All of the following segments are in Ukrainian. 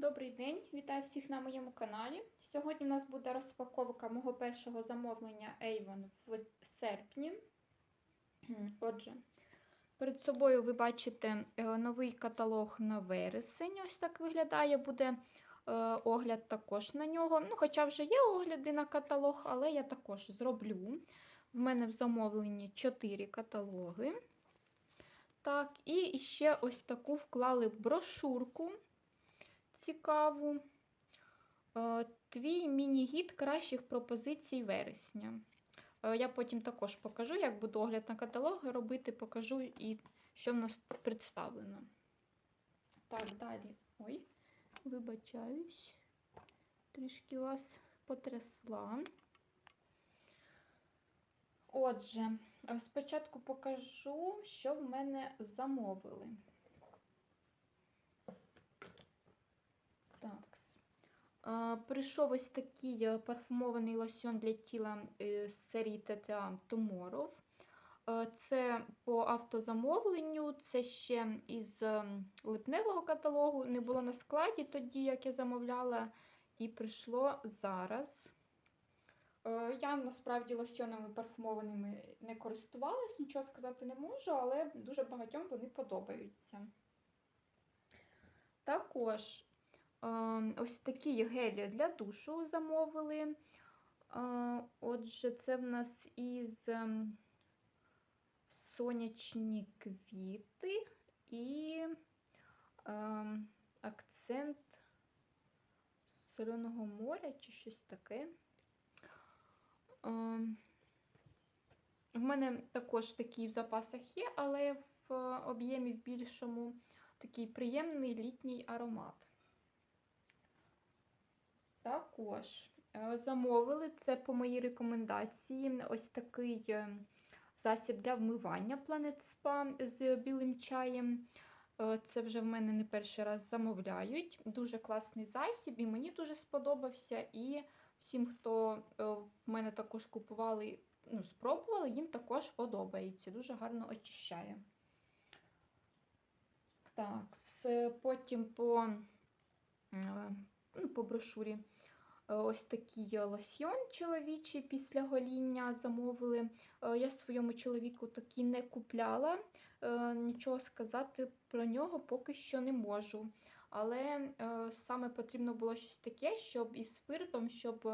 Добрий день, вітаю всіх на моєму каналі. Сьогодні у нас буде розпаковка мого першого замовлення Avon в серпні. Отже, перед собою ви бачите е, новий каталог на вересень. Ось так виглядає. Буде е, огляд також на нього. Ну, Хоча вже є огляди на каталог, але я також зроблю. В мене в замовленні 4 каталоги. Так, і ще ось таку вклали брошурку цікаву. Е, Твій міні-гід кращих пропозицій вересня. Е, Я потім також покажу, як буду огляд на каталоги робити, покажу і що в нас представлено. Так, далі. Ой, вибачаюсь. Трішки вас потрясла. Отже, е, спочатку покажу, що в мене замовили. Так. А, Прийшов ось такий е, парфумований лосьон для тіла е, з серії TTA Tomorrow. Е, Це по автозамовленню, це ще із липневого каталогу. Не було на складі тоді, як я замовляла, і прийшло зараз. Я насправді лосьонами парфумованими не користувалась, нічого сказати не можу, але дуже багатьом вони подобаються. Також ось такі гелі для душу замовили. Е, Отже, це в нас із ем, сонячні квіти і ем, акцент соляного моря чи щось таке. Ем, В мене також такі в запасах є, але в об'ємі в більшому такий приємний літній аромат. Також е, замовили це по моїй рекомендації. Ось такий е, засіб для вмивання Planet Spa з білим чаєм. Е, Це вже в мене не перший раз замовляють. Дуже класний засіб, і мені дуже сподобався. І всім, хто в мене також купували, ну, спробували, їм також подобається. Дуже гарно очищає. Так, потім по, по брошурі ось такий лосьйон чоловічий після гоління замовили. Я своєму чоловіку такий не купляла, нічого сказати про нього поки що не можу. Але саме потрібно було щось таке, щоб із спиртом, щоб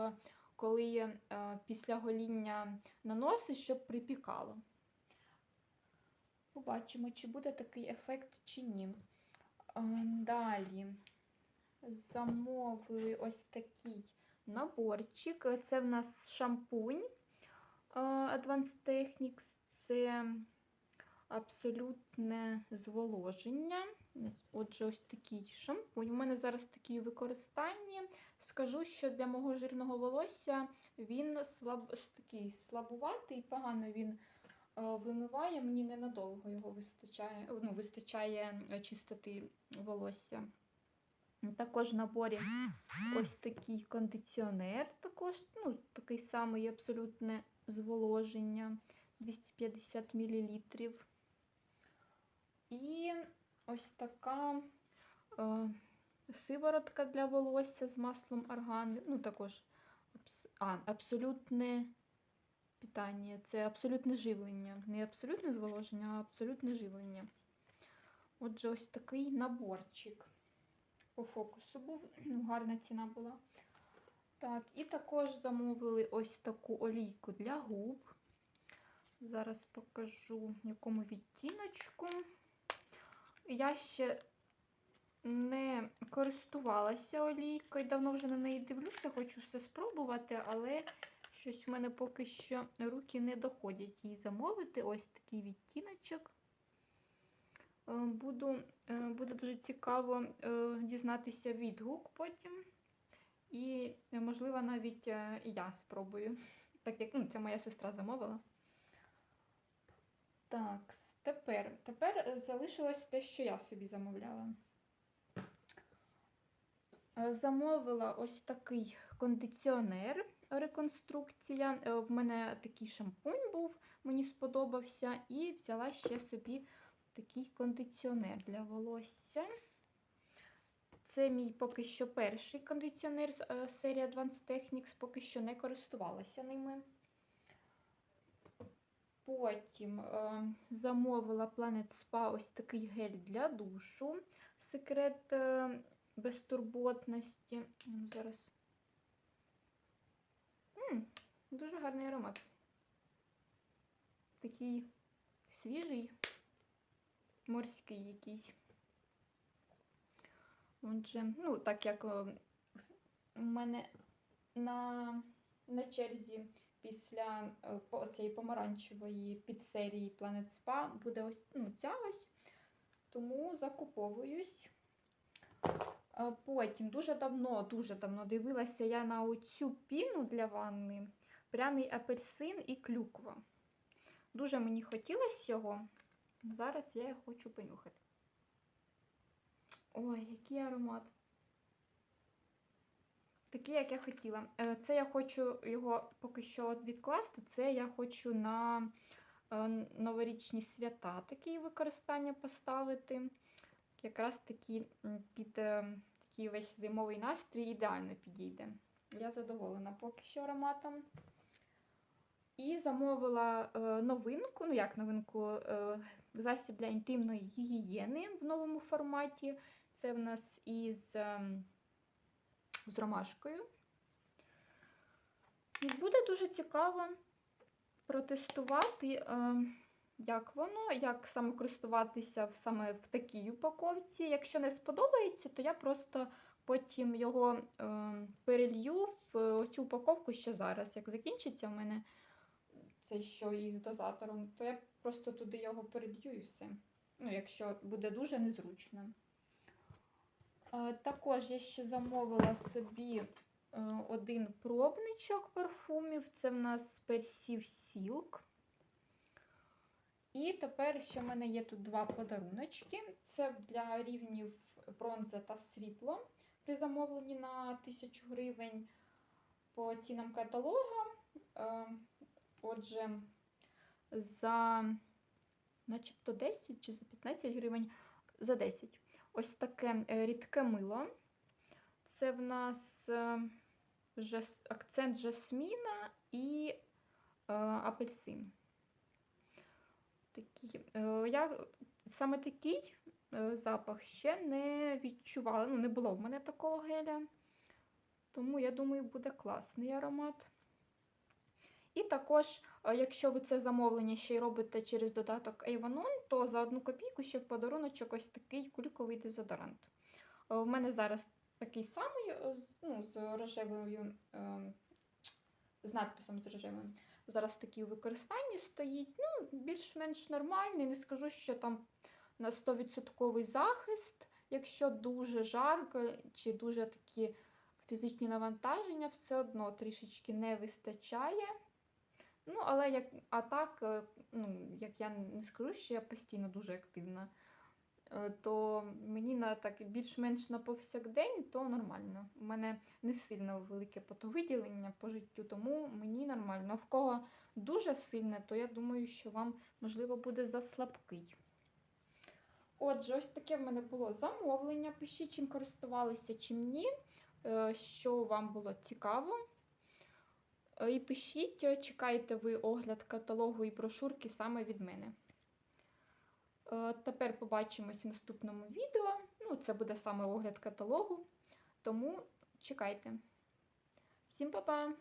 коли після гоління наносиш, щоб припікало. Побачимо, чи буде такий ефект, чи ні. Далі замовили ось такий наборчик. Це в нас шампунь Advanced Techniques. Це абсолютне зволоження. Отже, ось такий шампунь. У мене зараз такий у використанні. Скажу, що для мого жирного волосся він слаб... такий слабуватий, погано він вимиває, мені ненадовго його вистачає, ну, вистачає чистоти волосся. Також в наборі ось такий кондиціонер, також ну, такий самий абсолютне зволоження 250 мл. І ось така е, сиворотка для волосся з маслом органи. Ну, також а, абсолютне питання. Це абсолютне живлення. Не абсолютне зволоження, а абсолютне живлення. Отже, ось такий наборчик. По фокусу був, гарна ціна була. Так, і також замовили ось таку олійку для губ. Зараз покажу якому відтіночку. Я ще не користувалася олійкою, давно вже на неї дивлюся, хочу все спробувати, але щось в мене поки що руки не доходять її замовити. Ось такий відтіночок. Буду, Буде дуже цікаво дізнатися відгук потім. І, можливо, навіть я спробую. Так як ну, це моя сестра замовила. Так, тепер тепер залишилось те, що я собі замовляла. Замовила ось такий кондиціонер реконструкція. В мене такий шампунь був, мені сподобався, і взяла ще собі такий кондиціонер для волосся. Це мій поки що перший кондиціонер з е, серії Advanced Technics, поки що не користувалася ними. Потім е, замовила Planet Spa ось такий гель для душу. Секрет е, безтурботності. Ну, зараз. М, дуже гарний аромат. Такий свіжий, морський якийсь. Отже, ну, так як е, у мене на, на черзі після е, цієї помаранчевої підсерії Planet Spa буде ось ну, ця ось, тому закуповуюсь. Е, Потім дуже давно, дуже давно дивилася я на оцю піну для ванни, пряний апельсин і клюква. Дуже мені хотілося його. Зараз я його хочу понюхати. Ой, який аромат. Такий, як я хотіла. Е, Це я хочу його поки що відкласти. Це я хочу на е, новорічні свята такі використання поставити. Якраз такі під е, такий весь зимовий настрій ідеально підійде. Я задоволена поки що ароматом. І замовила новинку, ну як новинку, засіб для інтимної гігієни в новому форматі. Це в нас із ем, з ромашкою. Буде дуже цікаво протестувати, ем, як воно, як саме користуватися саме в такій упаковці. Якщо не сподобається, то я просто потім його ем, перелью в цю упаковку, що зараз. Як закінчиться в мене це що із дозатором, то я просто туди його перелью і все. Ну, якщо буде дуже незручно. Е, Також я ще замовила собі е, один пробничок парфумів. Це в нас Persiv Silk. І тепер ще в мене є тут два подаруночки. Це для рівнів бронза та срібло при замовленні на 1000 гривень по цінам каталога. Отже, за начебто 10 чи за 15 гривень за 10. Ось таке е, рідке мило. Це в нас е, акцент жасміна і е, апельсин. Такі, я саме такий запах ще не відчувала. Ну, не було в мене такого геля. Тому я думаю, буде класний аромат. І також, е, якщо ви це замовлення ще й робите через додаток Avon, то за одну копійку ще в подаруночок ось такий кульковий дезодорант. Е, В мене зараз такий самий е, ну, з рожевою, е, з надписом з рожевим. Зараз такий у використанні стоїть. Ну, більш-менш нормальний. Не скажу, що там на 100% захист, якщо дуже жарко чи дуже такі фізичні навантаження, все одно трішечки не вистачає. Ну, але як, а так, е, ну, як я не скажу, що я постійно дуже активна, е, то мені на так більш-менш на повсякдень, то нормально. У мене не сильно велике потовиділення по життю, тому мені нормально. В кого дуже сильне, то я думаю, що вам, можливо, буде заслабкий. Отже, ось таке в мене було замовлення. Пишіть, чим користувалися, чим ні, е, що вам було цікаво. Е, І пишіть, е, чекаєте ви огляд каталогу і брошурки саме від мене. Е, Тепер побачимось в наступному відео. Ну, це буде саме огляд каталогу. Тому чекайте. Всім па-па!